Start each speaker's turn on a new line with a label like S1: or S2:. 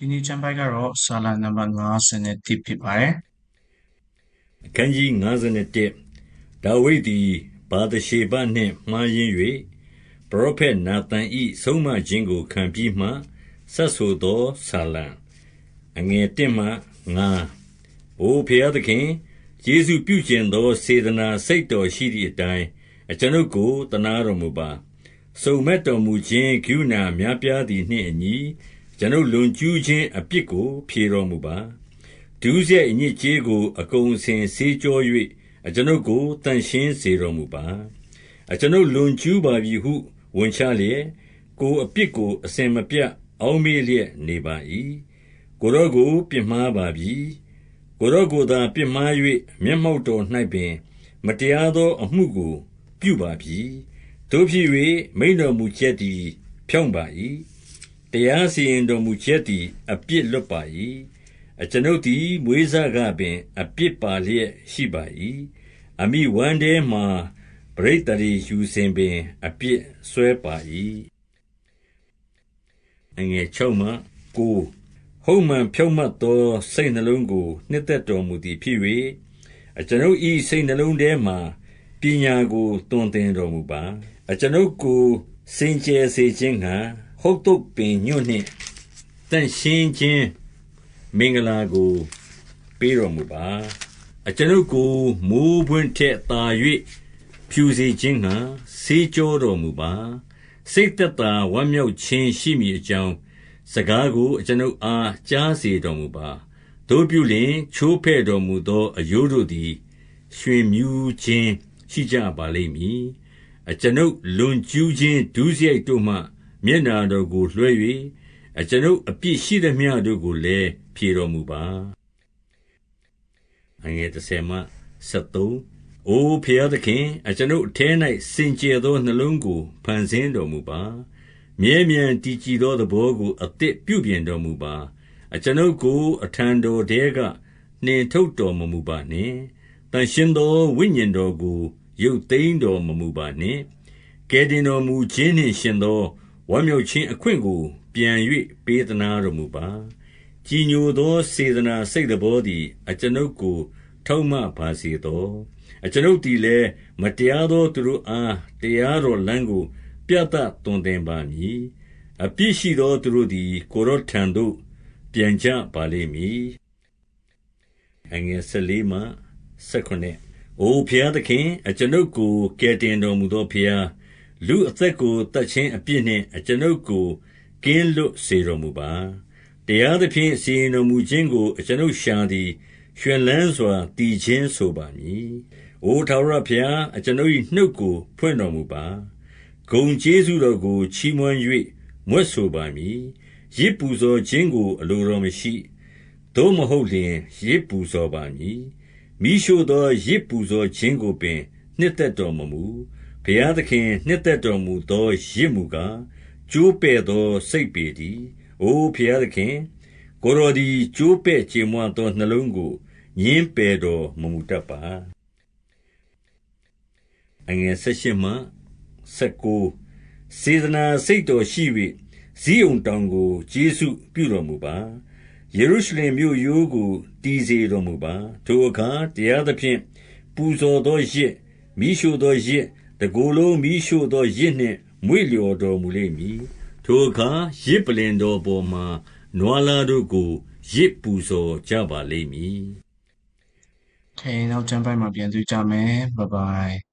S1: ဒီနေ့ကျမ်းပိုက်ကတော့စာလနံပါတ်51ဖြစ်ပါတယ်
S2: အခန်းကြီး51ဒါဝိဒ်သည်ဘာသရှေဘနှင့်မှားယွင်း၍ပရောဖက်နာသန်၏ဆုံးမခြင်းကိုခံပြီးမှဆက်ဆိုသောဆာလံအငယ်1မှ9အိုဖျားသခင်ယေရှုပြုကျင်သောစေတနာစိတ်တော်ရှိသည့်အတိုင်းအကျွန်ုပ်ကိုတနာတော်မူပါစုံမဲ့တော်မူခြင်းဂုဏများပြားသည်နှင့်အညီ ကျွန်ုပ်လွန်ကျူးခြင်းအပြစ်ကို ဖြေတော်မူပါဒုစရိုက်အညစ်အကြေးကို အကုန်အစင်ဆေးကြော၍အကျွန်ုပ်ကိုသန့်ရှင်းစေတော်မူပါ။အကျွန်ုပ်လွန်ကျူးပါပြီဟု ဝန်ချလျက်၊ကိုယ်အပြစ်ကို အစဉ်မပြတ် အောက်မေ့လျက်နေပါ၏။ကိုယ်တော်ကို ပြစ်မှားပါပြီ။ကိုယ်တော်ကိုသာပြစ်မှား၍မျက်မှောက်တော်၌ပင် မတရားသောအမှုကို ပြုပါပြီ။သို့ဖြစ်၍မိန့်တော်မူချက်သည် ဖြောင့်ပါ၏။ တရားစီရင်တော်မူချက်သည် အပြစ်လွတ်ပါ၏။အကျွန်ုပ်သည် မွေးစကပင် အပြစ်ပါလျက်ရှိပါ၏။အမိဝမ်းထဲမှာ ပဋိသန္ဓေယူစဉ်ပင် အပြစ်စွဲပါ၏။ဟုတ်မှန်ဖြောင့်မတ်သော စိတ်နှလုံးကို နှစ်သက်တော်မူသည်ဖြစ်၍၊အကျွန်ုပ်၏စိတ်နှလုံးထဲမှာ ပညာကို သွန်သင်တော်မူပါ။အကျွန်ုပ်ကို စင်ကြယ်စေခြင်းငှါ ဟုဿုပ်ပင်ညွန့်နှင့်သန့်ရှင်းခြင်းမင်္ဂလာကိုပေးတော်မူပါ။အကျွန်ုပ်ကိုမိုဃ်းပွင့်ထက်သာ၍ဖြူစေခြင်းငှါဆေးကြောတော်မူပါ။စိတ်သက်သာဝမ်းမြောက်ခြင်းရှိမည်အကြောင်း၊စကားကိုအကျွန်ုပ်အားကြားစေတော်မူပါ။သို့ပြုလျှင်ချိုးဖဲ့တော်မူသောအရိုးတို့သည် ရွှင်မြူးခြင်းရှိကြပါလိမ့်မည်။အကျွန်ုပ်လွန်ကျူးခြင်းဒုစရိုက်တို့မှ မျက်နှာတော်ကို လွှဲ၍၊အကျွန်ုပ်အပြစ်ရှိသမျှတို့ကိုလည်း ဖြေတော်မူပါ။10 အိုဘုရားသခင်၊အကျွန်ုပ်အထဲ၌စင်ကြယ်သော နှလုံးကို ဖန်ဆင်းတော်မူပါ။မြဲမြံတည်ကြည်သော သဘောကို အသစ်ပြုပြင်တော်မူပါ။အကျွန်ုပ်ကို အထံတော်ထဲက နှင်ထုတ်တော်မမူပါနှင့်။သန့်ရှင်းသော ဝိညာဉ်တော်ကို ရုပ်သိမ်းတော်မမူပါနှင့်။ကယ်တင်တော်မူခြင်းနှင့်ယှဉ်သော ဝမ်းမြောက်ခြင်းအခွင့်ကို ပြန်၍ပေးသနားတော်မူပါ။ကြည်ညိုသော စေတနာစိတ်သဘောသည် အကျွန်ုပ်ကို ထောက်မပါစေသော။အကျွန်ုပ်သည်လည်း မတရားသော သူတို့အား တရားတော်လမ်းကို ပြသသွန်သင်ပါမည်။အပြစ်ရှိသော သူတို့သည် ကိုယ်တော်ထံသို့ ပြန်ကြပါလိမ့်မည်။အိုဘုရားသခင်၊အကျွန်ုပ်ကို ကယ်တင်တော်မူသောဘုရား၊ လူအသက်ကိုသတ်ခြင်းအပြစ်နှင့် အကျွန်ုပ်ကို ကင်းလွတ်စေတော်မူပါ။တရားသဖြင့် စီရင်တော်မူခြင်းကို အကျွန်ုပ်လျှာသည် ရွှင်လန်းစွာ သီချင်းဆိုပါမည်။အိုထာဝရဘုရား၊အကျွန်ုပ်၏နှုတ်ကို ဖွင့်တော်မူပါ။ဂုဏ်ကျေးဇူးတော်ကို ချီးမွမ်း၍မြွက်ဆိုပါမည်။ယဇ်ပူဇော်ခြင်းကို အလိုတော်မရှိ။သို့မဟုတ်လျှင် ယဇ်ပူဇော်ပါမည်။မီးရှို့သော ယဇ်ပူဇော်ခြင်းကိုပင် နှစ်သက်တော်မမူ။ ဘုရားသခင် နှစ်သက်တော်မူသော ယဇ်မူကား၊ကျိုးပဲ့သော စိတ်ပေတည်း။အိုဘုရားသခင်၊ကိုယ်တော်သည် ကျိုးပဲ့ကြေမွသော နှလုံးကို ငြင်းပယ်တော်မမူတတ်ပါ။စေတနာစိတ်တော်ရှိ၍ဇိအုန်တောင်ကို ကျေးဇူးပြုတော်မူပါ။ယေရုရှလင်မြို့ရိုးကို တည်စေတော်မူပါ။ထိုအခါ တရားသဖြင့် ပူဇော်သောယဇ်၊မီးရှို့သောယဇ်၊ တကိုယ်လုံးမီးရှို့သောယဇ်နှင့် မွေ့လျော်တော်မူလိမ့်မည်။ထိုအခါ ယဇ်ပလ္လင်တော်ပေါ်မှာ နွားလားတို့ကို ယဇ်ပူဇော်ကြပါလိမ့်မည်။။
S1: Okay နောက်ကျမ်းပိုက်မှာ ပြန်တွေ့ကြမယ် Bye bye